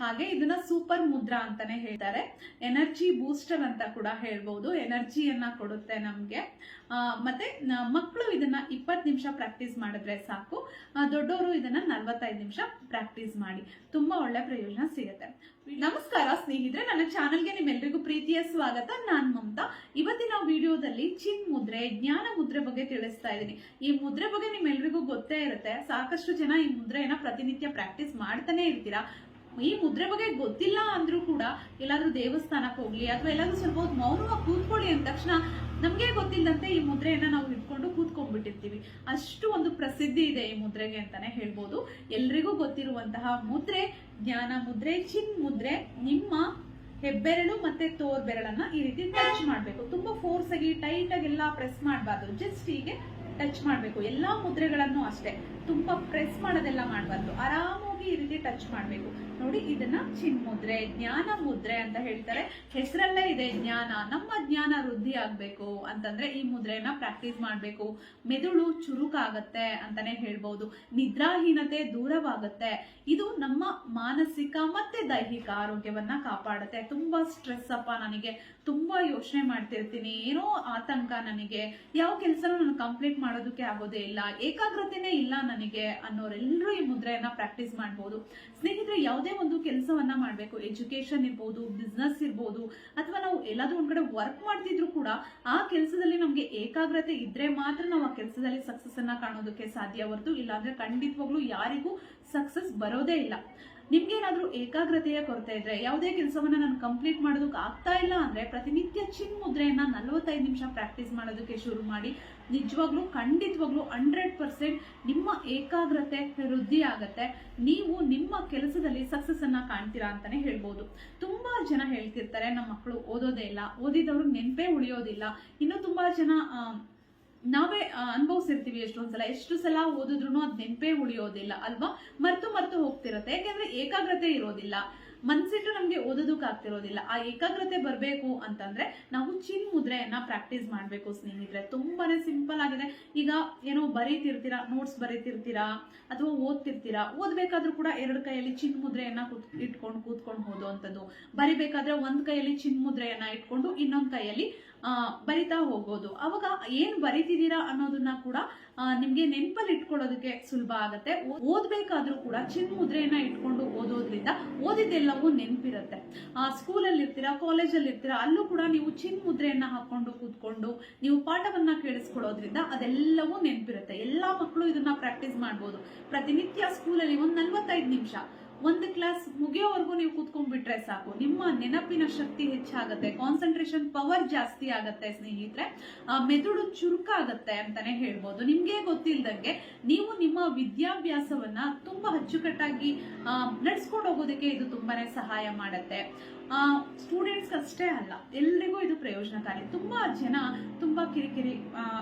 ಹಾಗೆ ಇದನ್ನ ಸೂಪರ್ ಮುದ್ರಾ ಅಂತಾನೆ ಹೇಳ್ತಾರೆ. ಎನರ್ಜಿ ಬೂಸ್ಟರ್ ಅಂತ ಕೂಡ ಹೇಳ್ಬೋದು. ಎನರ್ಜಿಯನ್ನ ಕೊಡುತ್ತೆ ನಮ್ಗೆ. ಮತ್ತೆ ಮಕ್ಕಳು ಇದನ್ನ ಇಪ್ಪತ್ತು ನಿಮಿಷ ಪ್ರಾಕ್ಟೀಸ್ ಮಾಡಿದ್ರೆ ಸಾಕು. ದೊಡ್ಡವರು ಇದನ್ನ ನಲ್ವತ್ತೈದು ನಿಮಿಷ ಪ್ರಾಕ್ಟೀಸ್ ಮಾಡಿ. ತುಂಬಾ ಒಳ್ಳೆ ಪ್ರಯೋಜನ ಸಿಗುತ್ತೆ. ನಮಸ್ಕಾರ ಸ್ನೇಹಿತರೆ, ನನ್ನ ಚಾನಲ್ಗೆ ನಿಮ್ಮೆಲ್ಲರಿಗೂ ಪ್ರೀತಿಯ ಸ್ವಾಗತ. ನಾನ್ ಮಮತಾ. ಇವತ್ತಿನ ವಿಡಿಯೋದಲ್ಲಿ ಚಿನ್ ಮುದ್ರೆ, ಜ್ಞಾನ ಮುದ್ರೆ ಬಗ್ಗೆ ತಿಳಿಸ್ತಾ ಇದ್ದೀನಿ. ಈ ಮುದ್ರೆ ಬಗ್ಗೆ ನಿಮ್ಮೆಲ್ರಿಗೂ ಗೊತ್ತೇ ಇರುತ್ತೆ. ಸಾಕಷ್ಟು ಜನ ಈ ಮುದ್ರೆಯನ್ನ ಪ್ರತಿನಿತ್ಯ ಪ್ರಾಕ್ಟೀಸ್ ಮಾಡ್ತಾನೆ ಇರ್ತೀರಾ. ಈ ಮುದ್ರೆ ಬಗ್ಗೆ ಗೊತ್ತಿಲ್ಲ ಅಂದ್ರೂ ಕೂಡ ಎಲ್ಲಾದ್ರೂ ದೇವಸ್ಥಾನಕ್ಕೆ ಹೋಗ್ಲಿ ಅಥವಾ ಎಲ್ಲಾದ್ರೂ ಸ್ವಲ್ಪ ಹೊತ್ತು ಮೌನವಾಗಿ ಕೂತ್ಕೊಳ್ಳಿ ಅಂದ ತಕ್ಷಣ ನಮ್ಗೆ ಗೊತ್ತಿಲ್ಲದಂತೆ ಈ ಮುದ್ರೆಯನ್ನ ನಾವು ಹಿಡ್ಕೊಂಡು ಕೂತ್ಕೊಂಡ್ಬಿಟ್ಟಿರ್ತೀವಿ. ಅಷ್ಟು ಒಂದು ಪ್ರಸಿದ್ಧಿ ಇದೆ ಈ ಮುದ್ರೆಗೆ ಅಂತಾನೆ ಹೇಳ್ಬೋದು. ಎಲ್ರಿಗೂ ಗೊತ್ತಿರುವಂತಹ ಮುದ್ರೆ, ಜ್ಞಾನ ಮುದ್ರೆ, ಚಿನ್ ಮುದ್ರೆ, ನಿಮ್ಮ ಹೆಬ್ಬೆರಳು ಮತ್ತೆ ತೋರ್ ಬೆರಳನ್ನ ಈ ರೀತಿ ಟಚ್ ಮಾಡ್ಬೇಕು. ತುಂಬಾ ಫೋರ್ಸ್ ಆಗಿ ಟೈಟ್ ಆಗಿ ಎಲ್ಲ ಪ್ರೆಸ್ ಮಾಡಬಾರ್ದು. ಜಸ್ಟ್ ಹೀಗೆ ಟಚ್ ಮಾಡ್ಬೇಕು. ಎಲ್ಲಾ ಮುದ್ರೆಗಳನ್ನು ಅಷ್ಟೇ. ತುಂಬಾ ಪ್ರೆಸ್ ಮಾಡೋದೆಲ್ಲ ಮಾಡಬಾರ್ದು. ಆರಾಮಾಗಿ ಈ ರೀತಿ ಟಚ್ ಮಾಡ್ಬೇಕು. ನೋಡಿ, ಇದನ್ನ ಚಿನ್ ಮುದ್ರೆ ಜ್ಞಾನ ಮುದ್ರೆ ಅಂತ ಹೇಳ್ತಾರೆ. ಹೆಸರಲ್ಲೇ ಇದೆ ಜ್ಞಾನ. ನಮ್ಮ ಜ್ಞಾನ ವೃದ್ಧಿ ಆಗ್ಬೇಕು ಅಂತಂದ್ರೆ ಈ ಮುದ್ರೆಯನ್ನ ಪ್ರಾಕ್ಟೀಸ್ ಮಾಡ್ಬೇಕು. ಮೆದುಳು ಚುರುಕಾಗತ್ತೆ ಅಂತಾನೆ ಹೇಳ್ಬಹುದು ನಿದ್ರಾಹೀನತೆ ದೂರವಾಗುತ್ತೆ. ಇದು ನಮ್ಮ ಮಾನಸಿಕ ಮತ್ತೆ ದೈಹಿಕ ಆರೋಗ್ಯವನ್ನ ಕಾಪಾಡುತ್ತೆ. ತುಂಬಾ ಸ್ಟ್ರೆಸ್ ಅಪ್ಪ ನನಗೆ. ತುಂಬಾ ಯೋಚನೆ ಮಾಡ್ತಿರ್ತೀನಿ. ಏನೋ ಆತಂಕ ನನಗೆ. ಯಾವ ಕೆಲಸನೂ ನಾನು ಕಂಪ್ಲೀಟ್ ಮಾಡೋದಕ್ಕೆ ಆಗೋದೇ ಇಲ್ಲ. ಏಕಾಗ್ರತೆನೇ ಇಲ್ಲ ನನಗೆ ಅನ್ನೋರೆಲ್ಲರೂ ಈ ಮುದ್ರೆಯನ್ನ ಪ್ರಾಕ್ಟೀಸ್ ಮಾಡ್ಬೋದು. ಸ್ನೇಹಿತರೆ, ಯಾವುದೇ ಒಂದು ಕೆಲಸವನ್ನ ಮಾಡಬೇಕು. ಎಜುಕೇಶನ್ ಇರ್ಬೋದು ಬಿಸ್ನೆಸ್ ಇರ್ಬೋದು, ಅಥವಾ ನಾವು ಎಲ್ಲಾದ್ರೂ ಒಂದ್ ಕಡೆ ವರ್ಕ್ ಮಾಡ್ತಿದ್ರು ಕೂಡ ಆ ಕೆಲಸದಲ್ಲಿ ನಮ್ಗೆ ಏಕಾಗ್ರತೆ ಇದ್ರೆ ಮಾತ್ರ ನಾವು ಆ ಕೆಲಸದಲ್ಲಿ ಸಕ್ಸಸ್ ಅನ್ನ ಕಾಣೋದಕ್ಕೆ ಸಾಧ್ಯ ಹೊರತು ಇಲ್ಲಾಂದ್ರೆ ಖಂಡಿತವಾಗ್ಲು ಯಾರಿಗೂ ಸಕ್ಸಸ್ ಬರೋದೇ ಇಲ್ಲ. ನಿಮ್ಗೇನಾದ್ರೂ ಏಕಾಗ್ರತೆಯ ಕೊರತೆ ಇದ್ರೆ, ಯಾವುದೇ ಕೆಲಸವನ್ನ ನಾನು ಕಂಪ್ಲೀಟ್ ಮಾಡೋದಕ್ಕೆ ಆಗ್ತಾ ಇಲ್ಲ ಅಂದ್ರೆ ಪ್ರತಿನಿತ್ಯ ಚಿನ್ ಮುದ್ರೆಯನ್ನ ನಲವತ್ತೈದು ನಿಮಿಷ ಪ್ರಾಕ್ಟೀಸ್ ಮಾಡೋದಕ್ಕೆ ಶುರು ಮಾಡಿ, ನಿಜವಾಗ್ಲೂ ಖಂಡಿತವಾಗ್ಲೂ ಹಂಡ್ರೆಡ್ ಪರ್ಸೆಂಟ್ ನಿಮ್ಮ ಏಕಾಗ್ರತೆ ವೃದ್ಧಿ ಆಗತ್ತೆ. ನೀವು ನಿಮ್ಮ ಕೆಲಸದಲ್ಲಿ ಸಕ್ಸಸ್ ಅನ್ನ ಕಾಣ್ತೀರಾ ಅಂತಾನೆ ಹೇಳ್ಬೋದು. ತುಂಬಾ ಜನ ಹೇಳ್ತಿರ್ತಾರೆ ನಮ್ಮ ಮಕ್ಕಳು ಓದೋದೇ ಇಲ್ಲ, ಓದಿದವರು ನೆನಪೇ ಉಳಿಯೋದಿಲ್ಲ. ಇನ್ನು ತುಂಬಾ ಜನ ನಾವೇ ಅನುಭವಿಸಿರ್ತೀವಿ ಎಷ್ಟೊಂದ್ ಸಲ. ಎಷ್ಟು ಸಲ ಓದಿದ್ರು ಅದ್ ನೆನಪೇ ಉಳಿಯೋದಿಲ್ಲ ಅಲ್ವಾ? ಮರ್ತು ಮರ್ತು ಹೋಗ್ತಿರತ್ತೆ. ಯಾಕೆಂದ್ರೆ ಏಕಾಗ್ರತೆ ಇರೋದಿಲ್ಲ. ಮನ್ಸಿಟ್ಟು ನಮ್ಗೆ ಓದೋದಕ್ಕೆ ಆಗ್ತಿರೋದಿಲ್ಲ. ಆ ಏಕಾಗ್ರತೆ ಬರಬೇಕು ಅಂತಂದ್ರೆ ನಾವು ಚಿನ್ ಮುದ್ರೆಯನ್ನ ಪ್ರಾಕ್ಟೀಸ್ ಮಾಡ್ಬೇಕು ಸ್ನೇಹಿತರೆ. ತುಂಬಾನೇ ಸಿಂಪಲ್ ಆಗಿದೆ. ಈಗ ಏನೋ ಬರೀತಿರ್ತೀರಾ ನೋಟ್ಸ್ ಬರೀತಿರ್ತೀರಾ, ಅಥವಾ ಓದ್ತಿರ್ತೀರಾ, ಓದ್ಬೇಕಾದ್ರೂ ಕೂಡ ಎರಡು ಕೈಯಲ್ಲಿ ಚಿನ್ ಮುದ್ರೆಯನ್ನ ಕೂತ್, ಇಟ್ಕೊಂಡು ಕೂತ್ಕೊಂಡು ಓದುವಂಥದ್ದು ಬರಿಬೇಕಾದ್ರೆ ಒಂದ್ ಕೈಯಲ್ಲಿ ಚಿನ್ ಮುದ್ರೆಯನ್ನ ಇಟ್ಕೊಂಡು ಇನ್ನೊಂದ್ ಕೈಯಲ್ಲಿ ಬರಿತಾ ಹೋಗೋದು ಅವಾಗ ಏನು ಬರಿತಿದ್ದೀರಾ ಅನ್ನೋದನ್ನ ಕೂಡ ನಿಮಗೆ ನೆನ್ಪಲ್ಲಿ ಇಟ್ಕೊಳ್ಳೋದಕ್ಕೆ ಸುಲಭ ಆಗುತ್ತೆ. ಓದಬೇಕಾದ್ರೂ ಕೂಡ ಚಿನ್ ಮುದ್ರೆಯನ್ನ ಇಟ್ಕೊಂಡು ಓದೋದ್ರಿಂದ ಓದಿದ್ದೆಲ್ಲವೂ ನೆನಪಿರುತ್ತೆ. ಸ್ಕೂಲಲ್ಲಿ ಇರ್ತೀರಾ ಕಾಲೇಜಲ್ಲಿ ಇರ್ತೀರಾ ಅಲ್ಲೂ ಕೂಡ ನೀವು ಚಿನ್ ಮುದ್ರೆಯನ್ನ ಹಾಕೊಂಡು ಕೂತ್ಕೊಂಡು ನೀವು ಪಾಠವನ್ನ ಕೇಳಿಸ್ಕೊಳ್ಳೋದ್ರಿಂದ ಅದೆಲ್ಲವೂ ನೆನಪಿರುತ್ತೆ. ಎಲ್ಲಾ ಮಕ್ಕಳು ಇದನ್ನ ಪ್ರಾಕ್ಟೀಸ್ ಮಾಡ್ಬೋದು. ಪ್ರತಿನಿತ್ಯ ಸ್ಕೂಲಲ್ಲಿ ಒಂದ್ ನಲ್ವತ್ತೈದು ನಿಮಿಷ. ಒಂದು ಕ್ಲಾಸ್ ಮುಗಿಯೋವರೆಗೂ ನೀವು ಕೂತ್ಕೊಂಡ್ಬಿಟ್ರೆ ಸಾಕು. ನಿಮ್ಮ ನೆನಪಿನ ಶಕ್ತಿ ಹೆಚ್ಚಾಗತ್ತೆ. ಕಾನ್ಸಂಟ್ರೇಷನ್ ಪವರ್ ಜಾಸ್ತಿ ಆಗತ್ತೆ ಸ್ನೇಹಿತರೆ. ಮೆದುಳು ಚುರುಕಾಗತ್ತೆ ಅಂತಾನೆ ಹೇಳ್ಬೋದು. ನಿಮ್ಗೆ ಗೊತ್ತಿಲ್ದಂಗೆ ನೀವು ನಿಮ್ಮ ವಿದ್ಯಾಭ್ಯಾಸವನ್ನ ತುಂಬಾ ಅಚ್ಚುಕಟ್ಟಾಗಿ ನಡ್ಸ್ಕೊಂಡು ಹೋಗೋದಕ್ಕೆ ಇದು ತುಂಬಾನೇ ಸಹಾಯ ಮಾಡತ್ತೆ. ಸ್ಟೂಡೆಂಟ್ಸ್ ಅಷ್ಟೇ ಅಲ್ಲ. ಎಲ್ರಿಗೂ ಇದು ಪ್ರಯೋಜನಕಾರಿ. ತುಂಬಾ ಜನ ತುಂಬಾ ಕಿರಿಕಿರಿ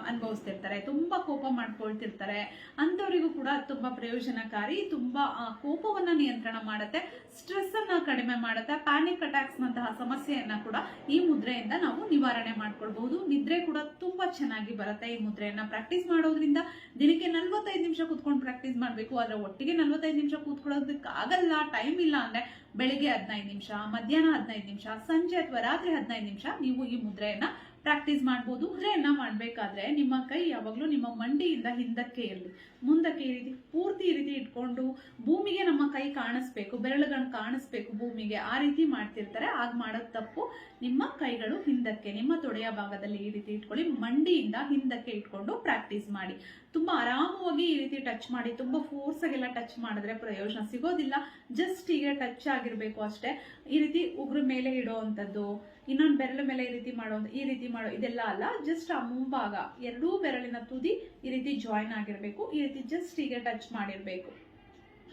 ಅನುಭವಿಸ್ತಿರ್ತಾರೆ. ತುಂಬಾ ಕೋಪ ಮಾಡ್ಕೊಳ್ತಿರ್ತಾರೆ. ಅಂತವರಿಗೂ ಕೂಡ ತುಂಬಾ ಪ್ರಯೋಜನಕಾರಿ. ತುಂಬಾ ಕೋಪವನ್ನ ನಿಯಂತ್ರಣ ಮಾಡುತ್ತೆ. ಸ್ಟ್ರೆಸ್ ಅನ್ನ ಕಡಿಮೆ ಮಾಡುತ್ತೆ. ಪ್ಯಾನಿಕ್ ಅಟ್ಯಾಕ್ಸ್ ನಂತಹ ಸಮಸ್ಯೆಯನ್ನ ಕೂಡ ಈ ಮುದ್ರೆಯಿಂದ ನಾವು ನಿವಾರಣೆ ಮಾಡ್ಕೊಳ್ಬಹುದು. ನಿದ್ರೆ ಕೂಡ ತುಂಬಾ ಚೆನ್ನಾಗಿ ಬರುತ್ತೆ ಈ ಮುದ್ರೆಯನ್ನ ಪ್ರಾಕ್ಟೀಸ್ ಮಾಡೋದ್ರಿಂದ. ದಿನಕ್ಕೆ ನಲ್ವತ್ತೈದು ನಿಮಿಷ ಕೂತ್ಕೊಂಡು ಪ್ರಾಕ್ಟೀಸ್ ಮಾಡಬೇಕು. ಆದ್ರೆ ಒಟ್ಟಿಗೆ ನಲ್ವತ್ತೈದು ನಿಮಿಷ ಕೂತ್ಕೊಳ್ಳೋದಕ್ಕಾಗಲ್ಲ. ಟೈಮ್ ಇಲ್ಲ ಅಂದ್ರೆ ಬೆಳಿಗ್ಗೆ ಹದಿನೈದು ನಿಮಿಷ, ಮಧ್ಯಾಹ್ನ ಹದಿನೈದು ನಿಮಿಷ ಸಂಜೆ ಅಥವಾ ರಾತ್ರಿ ಹದಿನೈದು ನಿಮಿಷ ನೀವು ಈ ಮುದ್ರೆಯನ್ನ ಪ್ರಾಕ್ಟೀಸ್ ಮಾಡ್ಬೋದು ಮುದ್ರೆಯನ್ನ ಮಾಡಬೇಕಾದ್ರೆ ನಿಮ್ಮ ಕೈ ಯಾವಾಗಲೂ ನಿಮ್ಮ ಮಂಡಿಯಿಂದ ಹಿಂದಕ್ಕೆ ಇರಲಿ. ಮುಂದಕ್ಕೆ ಈ ರೀತಿ, ಪೂರ್ತಿ ಈ ರೀತಿ ಇಟ್ಕೊಂಡು ಭೂಮಿಗೆ ನಮ್ಮ ಕೈ ಕಾಣಿಸ್ಬೇಕು ಬೆರಳುಗಳು ಕಾಣಿಸ್ಬೇಕು ಭೂಮಿಗೆ, ಆ ರೀತಿ ಮಾಡ್ತಿರ್ತಾರೆ. ಆಗ ಮಾಡೋದು ತಪ್ಪು. ನಿಮ್ಮ ಕೈಗಳು ಹಿಂದಕ್ಕೆ, ನಿಮ್ಮ ತೊಡೆಯ ಭಾಗದಲ್ಲಿ ಈ ರೀತಿ ಇಟ್ಕೊಳ್ಳಿ, ಮಂಡಿಯಿಂದ ಹಿಂದಕ್ಕೆ ಇಟ್ಕೊಂಡು ಪ್ರಾಕ್ಟೀಸ್ ಮಾಡಿ. ತುಂಬಾ ಆರಾಮವಾಗಿ ಈ ರೀತಿ ಟಚ್ ಮಾಡಿ, ತುಂಬಾ ಫೋರ್ಸ್ ಆಗೆಲ್ಲ ಟಚ್ ಮಾಡಿದ್ರೆ ಪ್ರಯೋಜನ ಸಿಗೋದಿಲ್ಲ. ಜಸ್ಟ್ ಹೀಗೆ ಟಚ್ ಆಗಿರ್ಬೇಕು ಅಷ್ಟೇ. ಈ ರೀತಿ ಉಗ್ರ ಮೇಲೆ ಇಡೋವಂಥದ್ದು ಇನ್ನೊಂದು ಬೆರಳು ಮೇಲೆ ಈ ರೀತಿ ಮಾಡೋ ಈ ರೀತಿ ಮಾಡೋ ಇದೆಲ್ಲ ಅಲ್ಲ ಜಸ್ಟ್ ಆ ಮುಂಭಾಗ ಎರಡೂ ಬೆರಳಿನ ತುದಿ ಈ ರೀತಿ ಜಾಯಿನ್ ಆಗಿರಬೇಕು. ಈ ರೀತಿ ಜಸ್ಟ್ ಹೀಗೆ ಟಚ್ ಮಾಡಿರ್ಬೇಕು.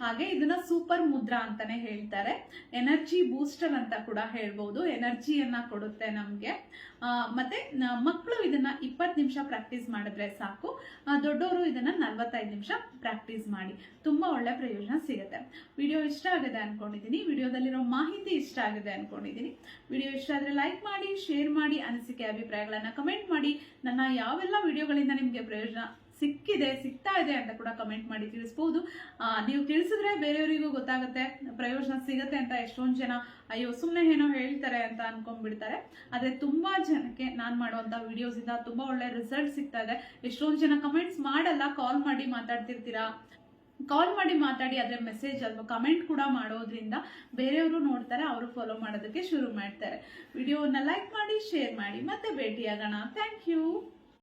ಹಾಗೆ ಇದನ್ನ ಸೂಪರ್ ಮುದ್ರಾ ಅಂತಾನೆ ಹೇಳ್ತಾರೆ. ಎನರ್ಜಿ ಬೂಸ್ಟರ್ ಅಂತ ಕೂಡ ಹೇಳ್ಬೋದು. ಎನರ್ಜಿಯನ್ನ ಕೊಡುತ್ತೆ ನಮ್ಗೆ. ಮತ್ತೆ ಮಕ್ಕಳು ಇದನ್ನ ಇಪ್ಪತ್ತು ನಿಮಿಷ ಪ್ರಾಕ್ಟೀಸ್ ಮಾಡಿದ್ರೆ ಸಾಕು. ದೊಡ್ಡವರು ಇದನ್ನ ನಲ್ವತ್ತೈದು ನಿಮಿಷ ಪ್ರಾಕ್ಟೀಸ್ ಮಾಡಿ. ತುಂಬಾ ಒಳ್ಳೆ ಪ್ರಯೋಜನ ಸಿಗುತ್ತೆ. ವಿಡಿಯೋ ಇಷ್ಟ ಆಗಿದೆ ಅನ್ಕೊಂಡಿದೀನಿ. ವಿಡಿಯೋದಲ್ಲಿರೋ ಮಾಹಿತಿ ಇಷ್ಟ ಆಗಿದೆ ಅನ್ಕೊಂಡಿದೀನಿ. ವಿಡಿಯೋ ಇಷ್ಟ ಆದ್ರೆ ಲೈಕ್ ಮಾಡಿ ಶೇರ್ ಮಾಡಿ, ಅನಿಸಿಕೆ ಅಭಿಪ್ರಾಯಗಳನ್ನ ಕಮೆಂಟ್ ಮಾಡಿ. ನನ್ನ ಯಾವೆಲ್ಲ ವಿಡಿಯೋಗಳಿಂದ ನಿಮಗೆ ಪ್ರಯೋಜನ ಸಿಕ್ಕಿದೆ, ಸಿಗ್ತಾ ಇದೆ ಅಂತ ಕೂಡ ಕಮೆಂಟ್ ಮಾಡಿ ತಿಳಿಸ್ಬೋದು. ನೀವು ತಿಳಿಸಿದ್ರೆ ಬೇರೆಯವರಿಗೂ ಗೊತ್ತಾಗುತ್ತೆ. ಪ್ರಯೋಜನ ಸಿಗುತ್ತೆ ಅಂತ ಎಷ್ಟೊಂದು ಜನ, ಅಯ್ಯೋ ಸುಮ್ಮನೆ ಏನೋ ಹೇಳ್ತಾರೆ ಅಂತ ಅನ್ಕೊಂಡ್ಬಿಡ್ತಾರೆ. ಆದರೆ ತುಂಬಾ ಜನಕ್ಕೆ ನಾನು ಮಾಡುವಂಥ ವಿಡಿಯೋಸಿಂದ ತುಂಬಾ ಒಳ್ಳೆ ರಿಸಲ್ಟ್ ಸಿಗ್ತಾ ಇದೆ. ಎಷ್ಟೊಂದು ಜನ ಕಮೆಂಟ್ಸ್ ಮಾಡಲ್ಲ ಕಾಲ್ ಮಾಡಿ ಮಾತಾಡ್ತಿರ್ತೀರಾ? ಕಾಲ್ ಮಾಡಿ ಮಾತಾಡಿ ಅದ್ರ ಮೆಸೇಜ್ ಅಥವಾ ಕಮೆಂಟ್ ಕೂಡ ಮಾಡೋದ್ರಿಂದ ಬೇರೆಯವರು ನೋಡ್ತಾರೆ, ಅವರು ಫಾಲೋ ಮಾಡೋದಕ್ಕೆ ಶುರು ಮಾಡ್ತಾರೆ. ವಿಡಿಯೋನ ಲೈಕ್ ಮಾಡಿ ಶೇರ್ ಮಾಡಿ, ಮತ್ತೆ ಭೇಟಿಯಾಗೋಣ. Thank you